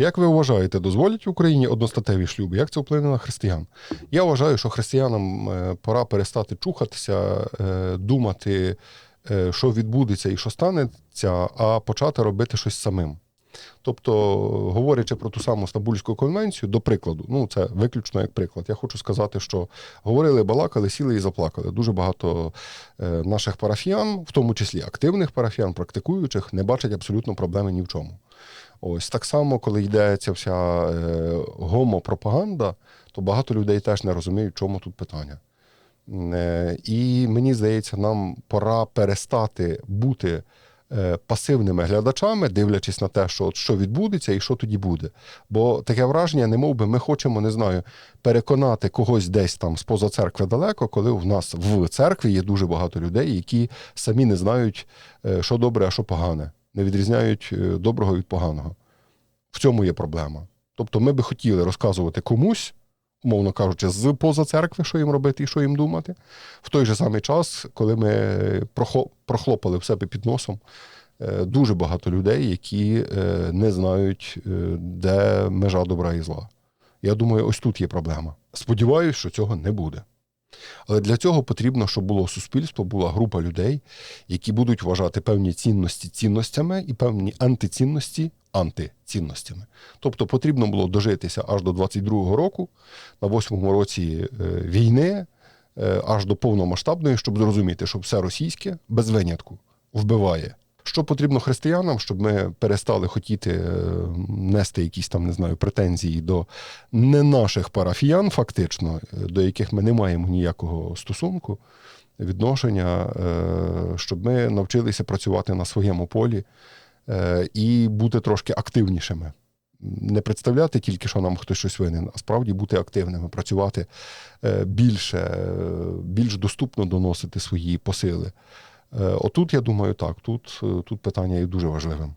Як ви вважаєте, дозволять в Україні одностатеві шлюби? Як це вплине на християн? Я вважаю, що християнам е, пора перестати чухатися, е, думати, е, що відбудеться і що станеться, а почати робити щось самим. Тобто, говорячи про ту саму Стамбульську конвенцію, до прикладу, ну це виключно як приклад. Я хочу сказати, що говорили, балакали, сіли і заплакали. Дуже багато е, наших парафіян, в тому числі активних парафіян, практикуючих, не бачать абсолютно проблеми ні в чому. Ось так само, коли йде ця вся е, гомопропаганда, то багато людей теж не розуміють, в чому тут питання. Е, і мені здається, нам пора перестати бути е, пасивними глядачами, дивлячись на те, що, що відбудеться і що тоді буде. Бо таке враження, не би, ми хочемо, не знаю, переконати когось десь там з поза церкви далеко, коли в нас в церкві є дуже багато людей, які самі не знають, е, що добре, а що погане, не відрізняють е, доброго від поганого. В цьому є проблема. Тобто ми би хотіли розказувати комусь, умовно кажучи, з поза церкви, що їм робити і що їм думати, в той же самий час, коли ми прохлопали в себе під носом е, дуже багато людей, які е, не знають, е, де межа добра і зла. Я думаю, ось тут є проблема. Сподіваюсь, що цього не буде. Але для цього потрібно, щоб було суспільство, була група людей, які будуть вважати певні цінності цінностями і певні антицінності антицінностями. Тобто потрібно було дожитися аж до 22-го року, на 8-му році е, війни, е, аж до повномасштабної, щоб зрозуміти, що все російське без винятку вбиває. Що потрібно християнам, щоб ми перестали хотіти е, нести якісь там, не знаю, претензії до не наших парафіян, фактично, е, до яких ми не маємо ніякого стосунку, відношення, е, щоб ми навчилися працювати на своєму полі і бути трошки активнішими. Не представляти тільки, що нам хтось щось винен, а справді бути активними, працювати більше, більш доступно доносити свої посили. Е, Отут, я думаю, так, тут, е, тут питання є дуже важливим.